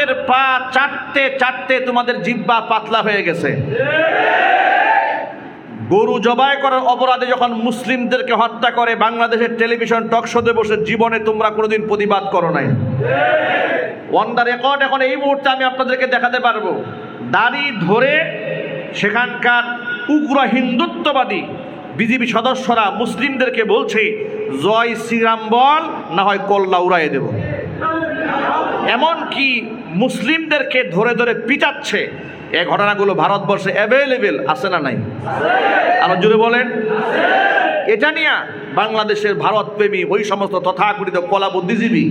জামাতের পা চাটতে চাটতে তোমাদের জিব্বা পাতলা হয়ে গেছে। গরু জবাই করার অপরাধে যখন মুসলিমদেরকে হত্যা করে, বাংলাদেশের টেলিভিশন টক শোতে বসে জীবনে তোমরা কোনোদিন প্রতিবাদ করো নাই। অন দ্য রেকর্ড এখন এই মুহূর্তে আমি আপনাদেরকে দেখাতে পারব। দাড়ি ধরে সেখানকার উগ্র হিন্দুত্ববাদী বিজেপি সদস্যরা মুসলিমদেরকে বলছে, জয় শ্রীরাম বল, না হয় কল্লা উড়াইয়ে দেব। এমনকি মুসলিমদেরকে ধরে ধরে পিটাচ্ছে। এই ঘটনাগুলো ভারতবর্ষে অ্যাভেলেবেল আছে না নাই? আরও জোরে বলেন। এটা নিয়ে বাংলাদেশের ভারত প্রেমী ওই সমস্ত তথাকথিত কলা বুদ্ধিজীবী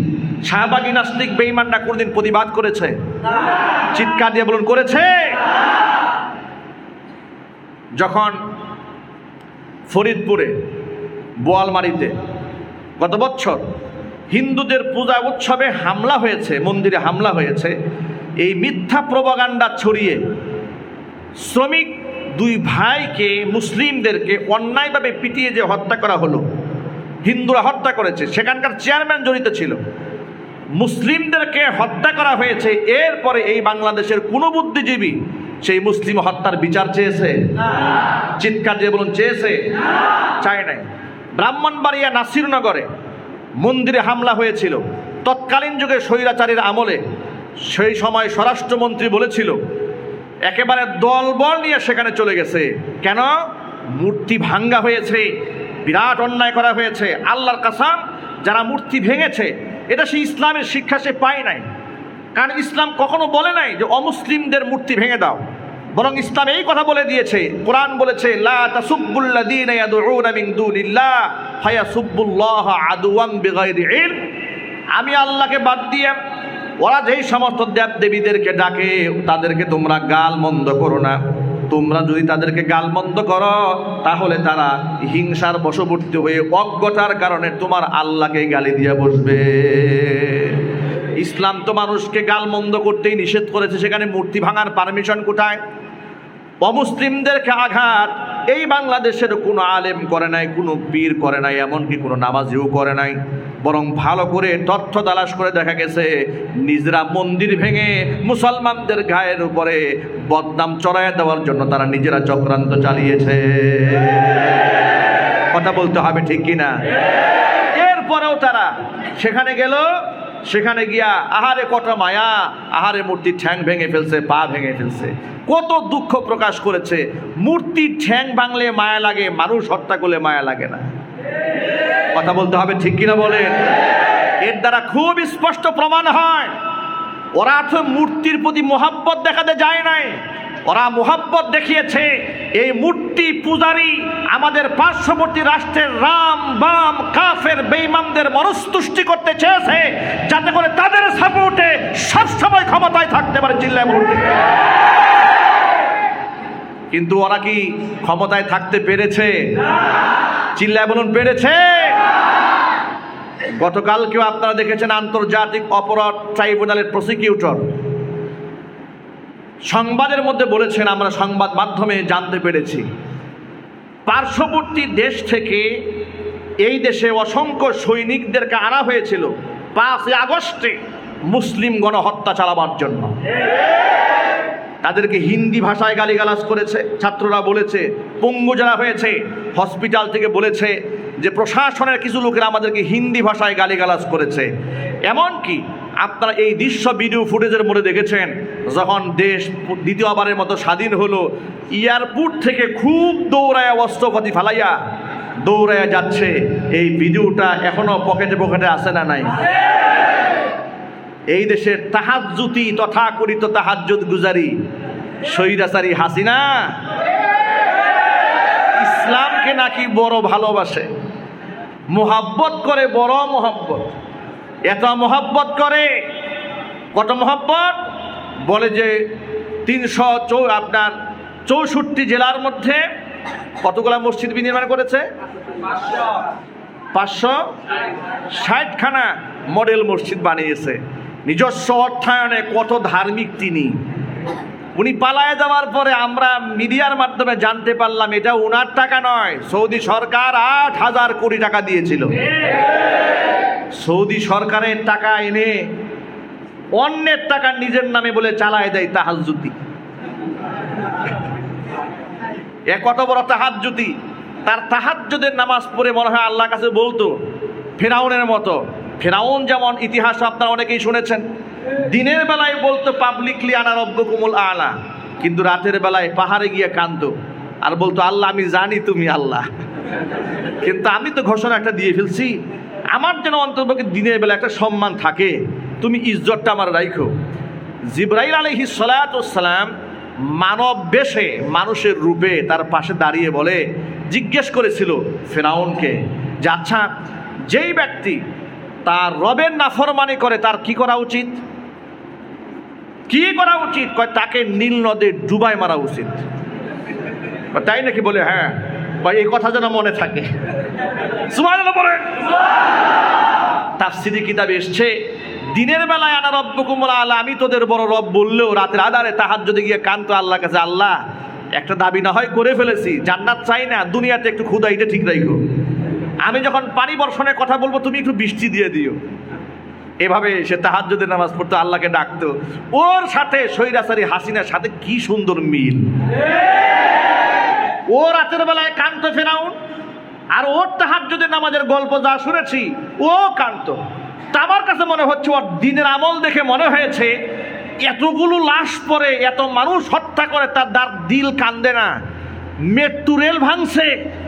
শাহবাগী নাস্তিক বেইমানরা কোনদিন প্রতিবাদ করেছে? চিৎকার দিয়ে বলুন, করেছে? যখন ফরিদপুরে বোয়ালমারিতে গত বছর হিন্দুদের পূজা উৎসবে হামলা হয়েছে, মন্দিরে হামলা হয়েছে। এই মিথ্যা প্রবাগান্ডা ছড়িয়ে শ্রমিক দুই ভাইকে, মুসলিমদেরকে অন্যায়ভাবে পিটিয়ে যে হত্যা করা হলো, হিন্দুরা হত্যা করেছে, সেখানকার চেয়ারম্যান জড়িত ছিল। মুসলিমদেরকে হত্যা করা হয়েছে, এরপরে এই বাংলাদেশের কোনো বুদ্ধিজীবী সেই মুসলিম হত্যার বিচার চেয়েছে? চিৎকার দিয়ে বলুন, চেয়েছে? চায় নাই। ব্রাহ্মণবাড়িয়া নাসিরনগরে মন্দিরে হামলা হয়েছিল। তৎকালীন যুগে স্বৈরাচারীর আমলে সেই সময় স্বরাষ্ট্রমন্ত্রী বলেছিল, একেবারে দলবল নিয়ে সেখানে চলে গেছে। কেন? মূর্তি ভাঙ্গা হয়েছে, বিরাট অন্যায় করা হয়েছে। আল্লাহর কাসাম, যারা মূর্তি ভেঙেছে, এটা সে ইসলামের শিক্ষা সে পায় নাই। কারণ ইসলাম কখনো বলে নাই যে অমুসলিমদের মূর্তি ভেঙে দাও। বরং ইসলাম এই কথা বলে দিয়েছে, কোরআন বলেছে, লা তাসুব্বুল্লাযীনা ইয়াদউনা মিন দুনিল্লাহ, ফায়াসুব্বুল্লাহ আদওয়ান বিগাইরি ইলম। আমি আল্লাহকে বাদ দিয়ে ওরা যেই সমস্ত দেব দেবীদেরকে ডাকে, তাদেরকে তোমরা গাল মন্দ করো না। তোমরা যদি তাদেরকে গালমন্দ করো, তাহলে তারা হিংসার বশবর্তী হয়ে অজ্ঞতার কারণে তোমার আল্লাহকে গালি দিয়ে বসবে। ইসলাম তো মানুষকে গালমন্দ করতেই নিষেধ করেছে, সেখানে মূর্তি ভাঙার পারমিশন কোথায়? অমুসলিমদেরকে আঘাত। এই বাংলাদেশের কোনো আলেম করে নাই, কোনো পীর করে নাই, এমনকি কোনো নামাজিও করে নাই। বরং ভালো করে তথ্য তালাশ করে দেখা গেছে, নিজেরা মন্দির ভেঙে মুসলমানদের গায়ের উপরে বদনাম চড়াইয়া দেওয়ার জন্য তারা নিজেরা চক্রান্ত চালিয়েছে। কথা বলতে হবে ঠিক কিনা? এরপরেও তারা সেখানে গেল সেখানে গিয়া আহারে কত মায়া, আহারে মূর্তির ঠ্যাং ভেঙে ফেলছে, পা ভেঙে ফেলছে। কত দুঃখ প্রকাশ করেছে। মূর্তি ঠ্যাং ভাঙলে মায়া লাগে, মানুষ হত্যা করলে মায়া লাগে না। কথা বলতে হবে ঠিক কিনা বলেন? এর দ্বারা খুব স্পষ্ট প্রমাণ হয়। ওরা তো মূর্তির প্রতি মোহাব্বত দেখাতে যায় নাই। ওরা মোহাব্বত দেখিয়েছে, এই মূর্তি পূজারি আমাদের পার্শ্ববর্তী রাষ্ট্রের রাম, বাম, কাফের বেইমানদের মনস্তুষ্টি করতে চেয়েছে, যাতে করে তাদের সাপোর্টে সবসময় ক্ষমতায় থাকতে পারে চিল্লায় বলুন কিন্তু ওরা কি ক্ষমতায় থাকতে পেরেছে? চিল্লায় বলুন, পেরেছে? গতকালকেও আপনারা দেখেছেন আন্তর্জাতিক অপরাধ ট্রাইব্যুনালের প্রসিকিউটর সংবাদের মধ্যে বলেছেন, আমরা সংবাদ মাধ্যমে জানতে পেরেছি। পার্শ্ববর্তী দেশ থেকে এই দেশে অসংখ্য সৈনিকদেরকে আনা হয়েছিল পাঁচই আগস্টে মুসলিম গণহত্যা চালাবার জন্য। তাদেরকে হিন্দি ভাষায় গালিগালাজ করেছে, ছাত্ররা বলেছে, পঙ্গু যারা হয়েছে, হসপিটাল থেকে বলেছে যে প্রশাসনের কিছু লোকেরা আমাদেরকে হিন্দি ভাষায় গালিগালাজ করেছে। এমনকি আপনারা এই দৃশ্য ভিডিও ফুটেজের মধ্যে দেখেছেন, যখন দেশ দ্বিতীয়বারের মতো স্বাধীন হলো, এয়ারপোর্ট থেকে খুব দৌড়ায় অস্ত্রপাতি ফালাইয়া দৌড়াইয়া যাচ্ছে। এই ভিডিওটা এখনও পকেটে পকেটে আসে না নাই? এই দেশের তাহাজ্জুতি তথাকথিত তাহাজ্জুদ গুজারি সৈরাচারী হাসিনা ইসলামকে নাকি বড় ভালোবাসে, মোহাব্বত করে বড় মোহাব্বত। এত মোহাব্বত করে। কত মোহাব্বত? বলে যে তিনশো চৌ, আপনার চৌষট্টি জেলার মধ্যে কতগুলা মসজিদ বিনির্মাণ করেছে? পাঁচশো। ষাটখানা মডেল মসজিদ বানিয়েছে। নিজস্ব অর্থায়নে কত ধার্মিক তিনি। উনি পালায় যাওয়ার পরে আমরা মিডিয়ার মাধ্যমে জানতে পারলাম, এটা উনার টাকা নয়, সৌদি সরকার আট হাজার কোটি টাকা দিয়েছিল। সৌদি সরকারের টাকা এনে অন্যের টাকা নিজের নামে বলে চালায় দেয় তাহাজুতি এ কত বড় তাহাজ্জুতি তার তাহাজ্জুদের নামাজ পড়ে মনে হয় আল্লাহর কাছে বলতো, ফেরাউনের মতো। ফেরাউন যেমন ইতিহাস আপনারা অনেকেই শুনেছেন, দিনের বেলায় বলতো, পাবলিকলি আনা কুমল আলা। কিন্তু রাতের বেলায় পাহাড়ে গিয়ে কাঁদতো আর বলতো, আল্লাহ, আমি জানি তুমি আল্লাহ। কিন্তু আমি তো ঘোষণা একটা দিয়ে ফেলছি আমার যেন অন্তর্পক্ষে দিনের বেলা একটা সম্মান থাকে, তুমি ইজ্জতটা আমার রাইখো। জিব্রাইল আলহি সালাম মানব বেশে, মানুষের রূপে তার পাশে দাঁড়িয়ে বলে, জিজ্ঞেস করেছিল ফেরাউনকে যে আচ্ছা যেই ব্যক্তি তার রবের নাফরমানি করে, তার কি করা উচিত? কি করা উচিত? কয়, তাকে নীল নদে ডুবাই মারা উচিত। তাই নাকি? বলে হ্যাঁ। বা এই কথা যেন মনে থাকে। তাফসিরি কিতাবে এসছে, দিনের বেলায় আনা রব্ব কুমলা আল্লাহ আমি তোদের বড় রব বললেও রাতের আধারে তাহার যদি গিয়ে কান্ত আল্লাহ কাছে, আল্লাহ, একটা দাবি না হয় করে ফেলেছি, জান্নাত চাই না, দুনিয়াতে একটু ক্ষুদা এটা ঠিক রাখো আমি যখন পানি বর্ষণের কথা বলব, তুমি একটু বৃষ্টি দিয়ে দিও। এভাবে সে তাহাজ্জুদের নামাজ পড়তো, আল্লাহকে ডাকতো। ওর সাথে সৈরাসারি হাসিনার সাথে কি সুন্দর মিল। ও রাতের বেলায় কান্ত ফেরাউন, আর ওর তাহার যদি নামাজের গল্প যা শুনেছি, ও কান্ত তা আমার কাছে মনে হচ্ছে ওর দিনের আমল দেখে মনে হয়েছে, এতগুলো লাশ পরে এত মানুষ হত্যা করে, তার দার দিল কান্দে না। মেট্রো রেল ভাঙছে,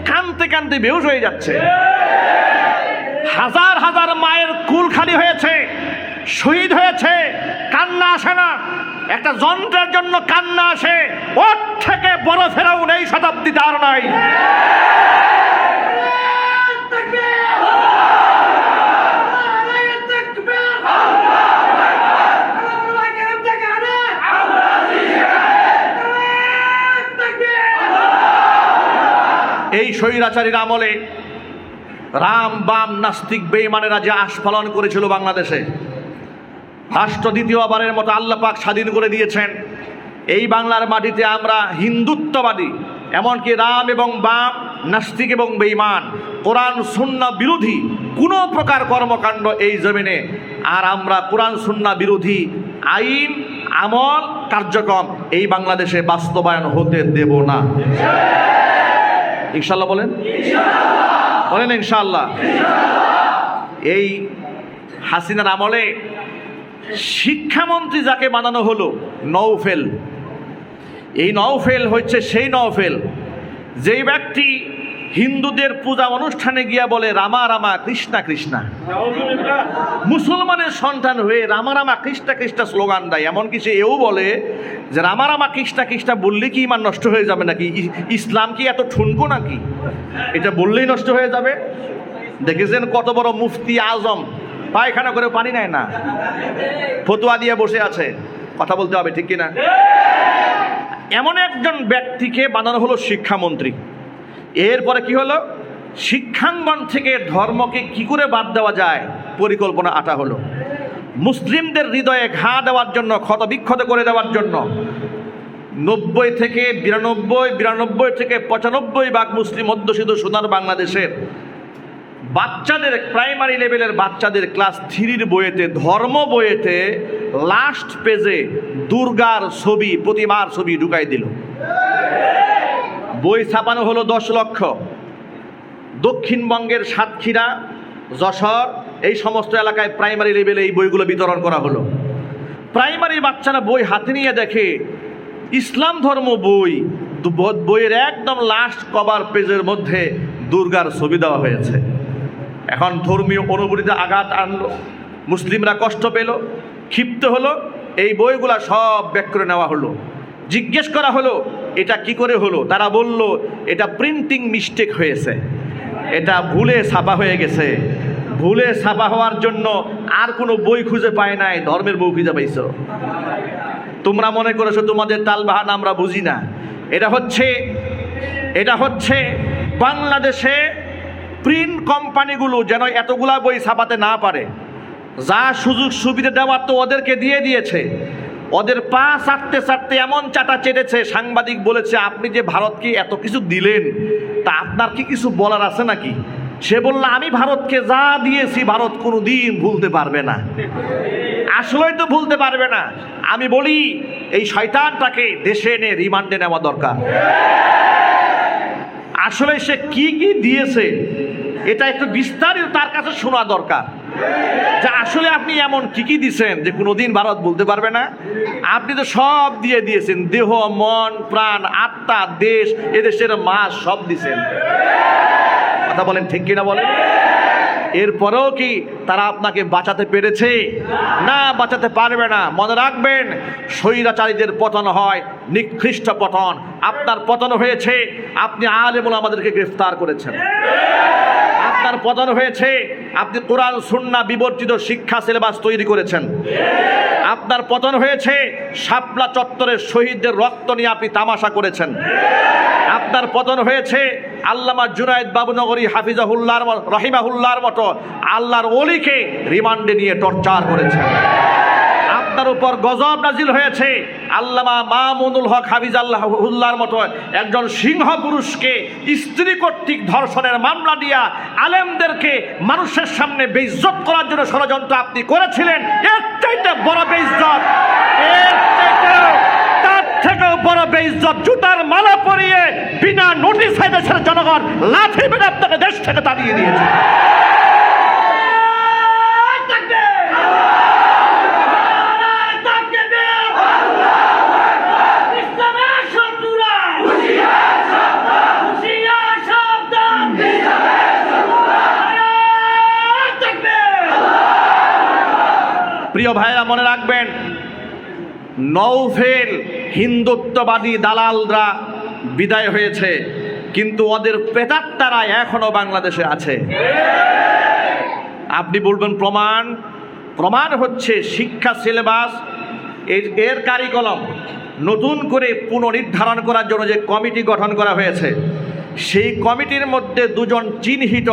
কানতে কানতে বেহুশ হয়ে যাচ্ছে। হাজার হাজার মায়ের কুল খালি হয়েছে, শহীদ হয়েছে, কান্না আসে না। একটা যন্ত্রের জন্য কান্না আসে। ওর থেকে বড় ফেরাউন এই শতাব্দীতে স্বৈরাচারীর আমলে রাম বাম নাস্তিক বেইমানেরা যে আস্ফালন করেছিল বাংলাদেশে, রাষ্ট্র দ্বিতীয়বারের মতো আল্লাহ পাক স্বাধীন করে দিয়েছেন, এই বাংলার মাটিতে আমরা হিন্দুত্ববাদী, এমনকি রাম এবং বাম নাস্তিক এবং বেইমান কোরআন, সুন্না বিরোধী, কোনো প্রকার কর্মকাণ্ড এই জমিনে, আর আমরা কোরআন, সুন্না বিরোধী আইন, আমল, কার্যক্রম এই বাংলাদেশে বাস্তবায়ন হতে দেব না। ইনশাল্লাহ বলেন? বলেন ইনশাল্লাহ এই হাসিনার আমলে শিক্ষামন্ত্রী যাকে বানানো হলো নৌফেল এই নৌফেল হচ্ছে সেই নৌফেল যেই ব্যক্তি হিন্দুদের পূজা অনুষ্ঠানে গিয়া বলে, রামা রামা, কৃষ্ণা কৃষ্ণা। মুসলমানের সন্তান হয়ে, রামা রামা, কৃষ্ণা কৃষ্ণা স্লোগান দেয়। এমনকি সে এও বলে যে, রামা রামা, কৃষ্ণা কৃষ্ণা বললে কি ইমান নষ্ট হয়ে যাবে নাকি? ইসলাম কি এত ঠুনকো নাকি? এটা বললেই নষ্ট হয়ে যাবে? দেখেছেন কত বড় মুফতি আজম? পায়খানা করে পানি নেয় না। ফতুয়া দিয়ে বসে আছে। কথা বলতে হবে, ঠিক কিনা? এমন একজন ব্যক্তিকে বানানো হলো শিক্ষামন্ত্রী। এরপরে কি হলো? শিক্ষাঙ্গন থেকে ধর্মকে কি করে বাদ দেওয়া যায়? পরিকল্পনা আটা হলো। মুসলিমদের হৃদয়ে ঘা দেওয়ার জন্য ক্ষত বিক্ষত করে দেওয়ার জন্য নব্বই থেকে বিরানব্বই বিরানব্বই থেকে পঁচানব্বই ভাগ মুসলিম অধ্যুষিত সোনার বাংলাদেশের বাচ্চাদের প্রাইমারি লেভেলের বাচ্চাদের ক্লাস থ্রির বইয়েতে, ধর্ম বইয়েতে লাস্ট পেজে দুর্গার ছবি, প্রতিমার ছবি ঢুকাই দিল। বই ছাপানো হলো দশ লক্ষ। দক্ষিণবঙ্গের সাতক্ষীরা, যশোর, এই সমস্ত এলাকায় প্রাইমারি লেভেলে এই বইগুলো বিতরণ করা হলো। প্রাইমারি বাচ্চারা বই হাতে নিয়ে দেখে, ইসলাম ধর্ম বই। বইয়ের একদম লাস্ট কভার পেজের মধ্যে দুর্গার ছবি দেওয়া হয়েছে। এখন ধর্মীয় অনুভূতিতে আঘাত আনলো, মুসলিমরা কষ্ট পেল, ক্ষিপ্ত হলো, এই বইগুলা সব ব্যাক করে নেওয়া হলো। জিজ্ঞেস করা হলো, এটা কি করে হলো? তারা বলল, এটা প্রিন্টিং মিস্টেক হয়েছে। এটা ভুলে ছাপা হয়ে গেছে। ভুলে ছাপা হওয়ার জন্য আর কোনো বই খুঁজে পায় নাই। ধর্মের বই খুঁজে পাইছো। তোমরা মনে করেছ তোমাদের তালবাহান আমরা বুঝি না। এটা হচ্ছে এটা হচ্ছে বাংলাদেশে প্রিন্ট কোম্পানিগুলো যেন এতগুলা বই ছাপাতে না পারে। যা সুযোগ সুবিধা দেওয়ার তো ওদেরকে দিয়ে দিয়েছে। ওদের পা ছাড়তে ছাড়তে এমন চাটা চেটেছে, সাংবাদিক বলেছে, আপনি যে ভারতকে এত কিছু দিলেন, তা আপনার কি কিছু বলার আছে নাকি? সে বলল, আমি ভারতকে যা দিয়েছি, ভারত কোনো দিন ভুলতে পারবে না। আসলেই তো ভুলতে পারবে না। আমি বলি, এই শয়তানটাকে দেশে এনে রিমান্ডে নেওয়া দরকার। আসলে সে কি কি দিয়েছে, এটা একটু বিস্তারিত তার কাছে শোনা দরকার। যে আসলে আপনি এমন কি কি দিছেন যে কোনোদিন ভারত বলতে পারবে না? আপনি তো সব দিয়ে দিয়েছেন। দেহ, মন, প্রাণ, আত্মা, দেশ, এদেশের মাস সব দিছেন। কথা বলেন ঠিক কিনা বলেন? এরপরেও কি তারা আপনাকে বাঁচাতে পেরেছে? না, বাঁচাতে পারবে না। মনে রাখবেন, স্বৈরাচারীদের পতন হয়, নিকৃষ্ট পতন। আপনার পতন হয়েছে। আপনি আলেমুল আমাদেরকে গ্রেফতার করেছেন। আপনার পতন হয়েছে, আপনি কোরআন, সুন্না, বিবর্তিত শিক্ষা, সিলেবাস তৈরি করেছেন। আপনার পতন হয়েছে, শাপলা চত্বরের শহীদদের রক্ত নিয়ে আপনি তামাশা করেছেন। আপনার পতন হয়েছে, আল্লামা জুনায়দ বাবুনগরী হাফিজাহুল্লার রহিমাহুল্লার মতো আল্লাহর অলিকে রিমান্ডে নিয়ে টর্চার করেছেন। আপনার উপর গজব নাজিল হয়েছে। আল্লামা মামুনুল হক হাফিজ আল্লাহ উল্লাহর মতো একজন সিংহ পুরুষকে স্ত্রী কর্তৃক ধর্ষণের মামলা দিয়া আলেমদেরকে মানুষের সামনে বেইজ্জত করার জন্য ষড়যন্ত্র আপনি করেছিলেন, এর চাইতে বড় বেইজ্জত, এর তার থেকেও বড় বেইজ্জত জুতার মালা পরিয়ে বিনা নোটিশ দেশের জনগণ লাঠি মেরে আপনাকে দেশ থেকে তাড়িয়ে দিয়েছে। প্রিয় ভাইরা মনে রাখবেন নৌফেল হিন্দুত্ববাদী দালালরা বিদায় হয়েছে, কিন্তু ওদের প্রেতাত্মারা এখনও বাংলাদেশে আছে। আপনি বলবেন, প্রমাণ? প্রমাণ হচ্ছে শিক্ষা সিলেবাস, এর এর কারিকলম নতুন করে পুনর্নির্ধারণ করার জন্য যে কমিটি গঠন করা হয়েছে, সেই কমিটির মধ্যে দুজন চিহ্নিত